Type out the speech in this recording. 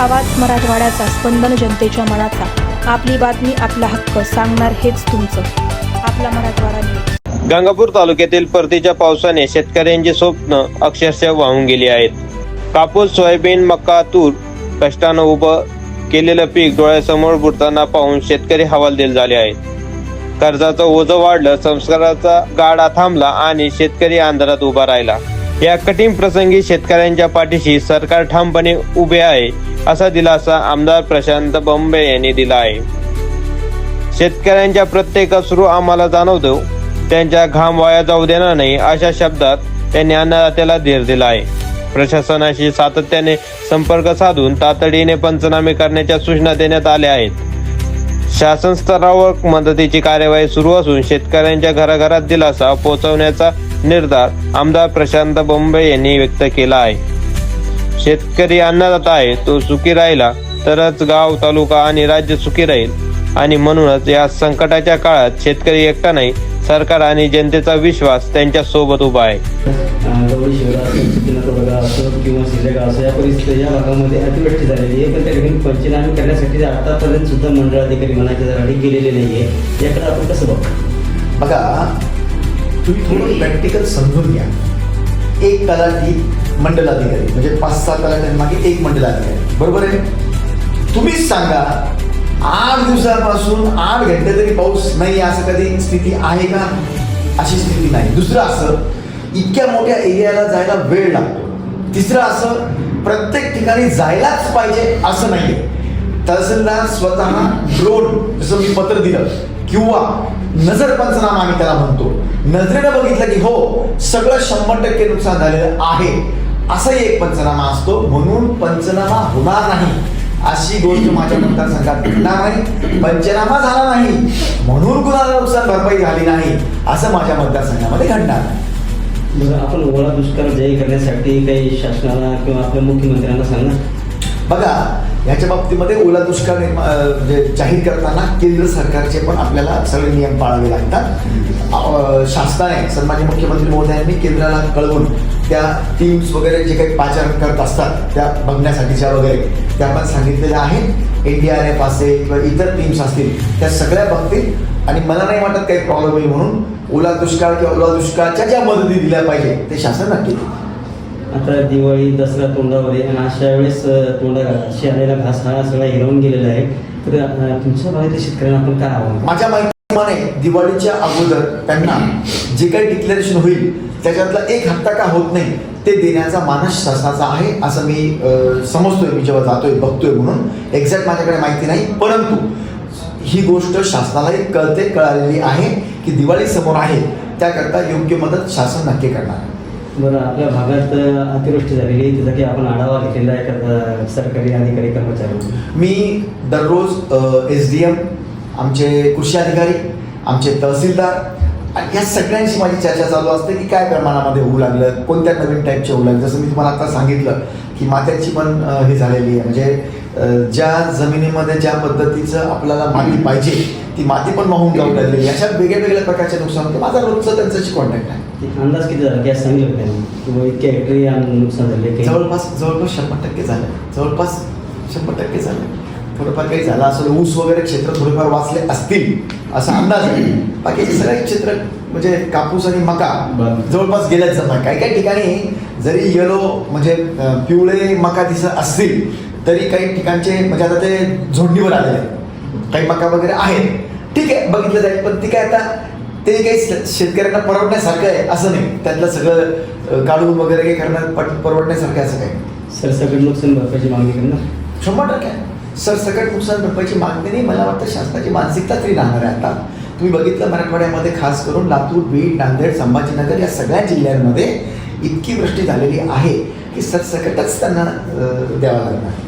आवाज मराठवाड्याचा स्पंदन जनतेच्या मनाचा आपली बातमी आपला हक्क सांगणार हेच तुमचं. आपला मराठवाडा न्यूज. गंगापूर तालुक्यातील परतीच्या पावसाने शेतकऱ्यांची स्वप्न अक्षरशः वाहून गेली आहेत. कापूस सोयाबीन मका तूर कष्टानं उभं केलेलं पीक डोळ्यासमोर बुडताना पाहून शेतकरी हवालदिल झाले आहेत. कर्जाचं ओझं वाढलं संस्काराचा गाडा थांबला आणि शेतकरी आंधारात उभा राहिला. या कठीण प्रसंगी शेतकऱ्यांच्या पाठीशी सरकार ठामपणे उभे आहे. असा दिलासा आमदार प्रशांत बंबे यांनी दिला आहे. शेतकऱ्यांच्या प्रत्येक अश्रू आम्हाला जाणवतो त्यांच्या घाम वाया जाऊ देणार नाही अशा शब्दात त्यांनी अन्नदात्याला धीर दिला आहे. प्रशासनाशी सातत्याने संपर्क साधून तातडीने पंचनामे करण्याच्या सूचना देण्यात आल्या आहेत. शासन स्तरावर मदतीची कार्यवाही सुरू असून शेतकऱ्यांच्या घराघरात दिलासा पोहोचवण्याचा निर्धार आमदार प्रशांत बोंबे यांनी व्यक्त केला आहे. शेतकरी अन्नदाता आहे तो सुखी राहिला तरच गाव तालुका आणि राज्य सुखी राहील. आणि म्हणूनच या संकटाच्या काळात शेतकरी एकटा नाही सरकार आणि जनतेचा विश्वास त्यांच्यासोबत उभा आहे. गवळी शिवरा असो चिखलनाथ वगैरे असो किंवा शिलेगाव असो या परिस्थिती या भागामध्ये अतिवृष्टी झालेली आहे. पण त्या ठिकाणी पंचनामे करण्यासाठी आतापर्यंत सुद्धा मंडळाधिकारी म्हणायचे जराडी गेलेले नाही आहे याकडे आपण कसं बघतो बघा तुम्ही थोडं प्रॅक्टिकल समजून घ्या. एक तलाठी मंडलाधिकारी म्हणजे पाच सहा तलाठ्यांमागे एक मंडलाधिकारी. बरोबर आहे? तुम्हीच सांगा आठ दिवसापासून आठ घंटे तरी पाऊस नाही असं कधी स्थिती आहे का? अशी स्थिती नाही. दुसरं असं इतक्या मोठ्या एरियाला जायला वेळ लागतो. तिसरं असं प्रत्येक ठिकाणी जायलाच पाहिजे असं नाहीये. तहसीलदार स्वतः ड्रोन जसं मी पत्र दिलं किंवा नजर पंचनामा आम्ही त्याला म्हणतो. नजरेनं बघितलं की हो सगळं शंभर टक्के नुकसान झालेलं आहे. असाही एक पंचनामा असतो. म्हणून पंचनामा होणार नाही. अशी गोष्ट माझ्या मतदारसंघात घडणार नाही. पंचनामा झाला नाही. म्हणून कुणाला नुकसान भरपाई झाली नाही असं माझ्या मतदारसंघामध्ये घडणार नाही. आपण ओळा दुष्काळ जय करण्यासाठी काही शासनाला किंवा आपल्या मुख्यमंत्र्यांना सांगणार बघा ह्याच्या बाबतीमध्ये ओला दुष्काळ जाहीर करताना केंद्र सरकारचे पण आपल्याला सगळे नियम पाळावे लागतात. शासनाने सन्मान्य मुख्यमंत्री महोदयांनी केंद्राला कळवून त्या टीम्स वगैरे जे काही पाचारण करत असतात त्या बघण्यासाठीच्या वगैरे त्या पण सांगितलेल्या आहेत. एन डी आर एफ असेल किंवा इतर टीम्स असतील त्या सगळ्या बघतील. आणि मला नाही वाटत काही प्रॉब्लेम आहे म्हणून ओला दुष्काळ किंवा ओला दुष्काळच्या ज्या मदती दिल्या पाहिजे ते शासन नक्की देईल. आता दिवाळी दसरा तोंडावर आहे आणि अशा वेळेस तोंडा शेणाला घास हा सगळा हिरवून गेलेला आहे. तर तुमच्या भागातील शेतकऱ्यांना आपण काय आव्हान माझ्या माहितीप्रमाणे दिवाळीच्या अगोदर त्यांना जे काही डिक्लेरेशन होईल त्याच्यातला एक हप्ता का होत नाही ते देण्याचा मानस शासनाचा आहे असं मी समजतोय मी जेव्हा जातोय बघतोय म्हणून. एक्झॅक्ट माझ्याकडे माहिती नाही परंतु ही गोष्ट शासनालाही कळते कळालेली आहे की दिवाळी समोर आहे त्याकरता योग्य मदत शासन नक्की करणार बरं आपल्या भागात अतिवृष्टी झालेली आहे. त्याचा आपण आढावा घेतलेला आहे सरकारी अधिकारी कर्मचारी मी दररोज एस डी एम आमचे कृषी अधिकारी आमचे तहसीलदार या सगळ्यांशी माझी चर्चा चालू असते की काय प्रमाणामध्ये होऊ लागलं कोणत्या नवीन टाईपचे होऊ लागलं. जसं मी तुम्हाला आता सांगितलं की मात्याची पण हे झालेली आहे. म्हणजे ज्या जमिनीमध्ये ज्या पद्धतीचं आपल्याला माती पाहिजे ती माती पण वाहून जाऊ लागलेली अशा वेगळ्या वेगळ्या प्रकारचे नुकसान होते. माझा रोजचं त्यांच्याशी कॉन्टॅक्ट आहे. अंदाज किती झाला? गॅस सांगितलं का त्यांनी किंवा इतक्या हेक्टरी नुकसान झाले काही? जवळपास जवळपास शंभर टक्के झालं. जवळपास शंभर टक्के झालं. थोडंफार काही झालं असेल ऊस वगैरे क्षेत्र थोडेफार वाचले असतील असा अंदाज आहे. बाकीचे सगळे क्षेत्र म्हणजे कापूस आणि मका. जवळपास गेल्याच जमा काही काही ठिकाणी जरी येलो म्हणजे पिवळे मका दिसत असतील तरी काही ठिकाणचे म्हणजे आता ते झोडणीवर आलेले आहेत. काही मका वगैरे आहेत. ठीक आहे बघितलं जाईल. पण ती काय आता ते काही शेतकऱ्यांना परवडण्यासारखं आहे असं नाही. त्यातलं सगळं काढून वगैरे काही करणं पट परवडण्यासारखं असं काही सरसकट नुकसान भरपाईची मागणी करणार शंभर टक्के. सरसकट नुकसान भरपाईची मागणी नाही. मला वाटतं शासनाची मानसिकता तरी राहणार आहे आता. तुम्ही बघितलं मराठवाड्यामध्ये खास करून लातूर बीड नांदेड संभाजीनगर या सगळ्या जिल्ह्यांमध्ये इतकी वृष्टी झालेली आहे की सरसकटच त्यांना द्यावा लागणार.